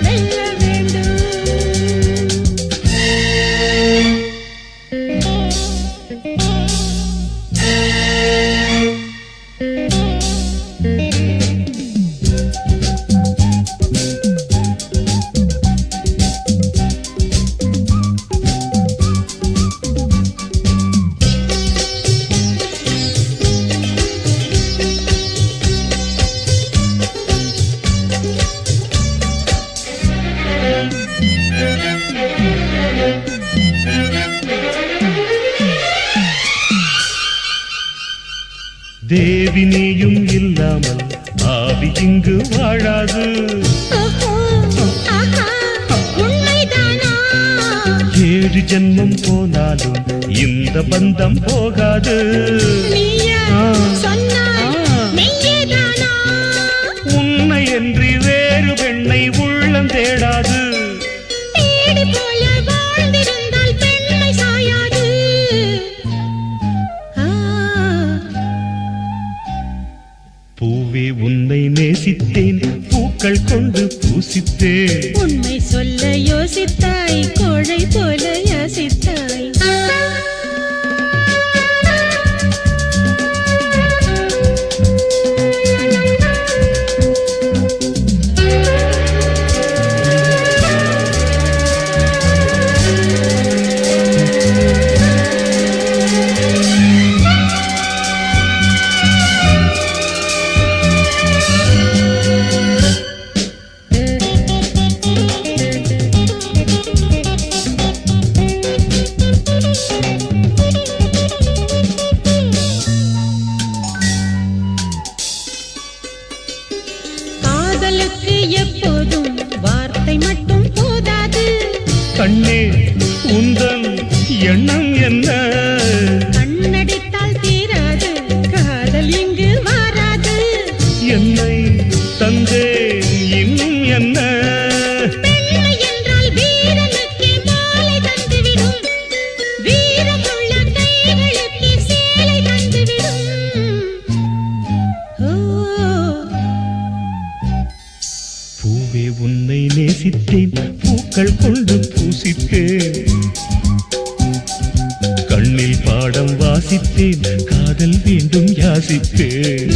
ven தேவி நீயும் இல்லாமல் ஆவி இங்கு வாழாது? ஏழு ஜென்மம் போனாலும் இந்த பந்தம் போகாது. நீயா பூவே உன்னை நேசித்தேன். பூக்கள் கொண்டு பூசித்தேன். உண்மை சொல்ல யோசித்தாய் கோழை போல கண்ணே உந்தன் எண்ணம் என்ன? பூவே உன்னை நேசித்தேன். பூக்கள் கொண்டு பூசித்தேன் கண்ணில் பாடம் வாசித்தேன். காதல் வேண்டும் யாசித்தேன்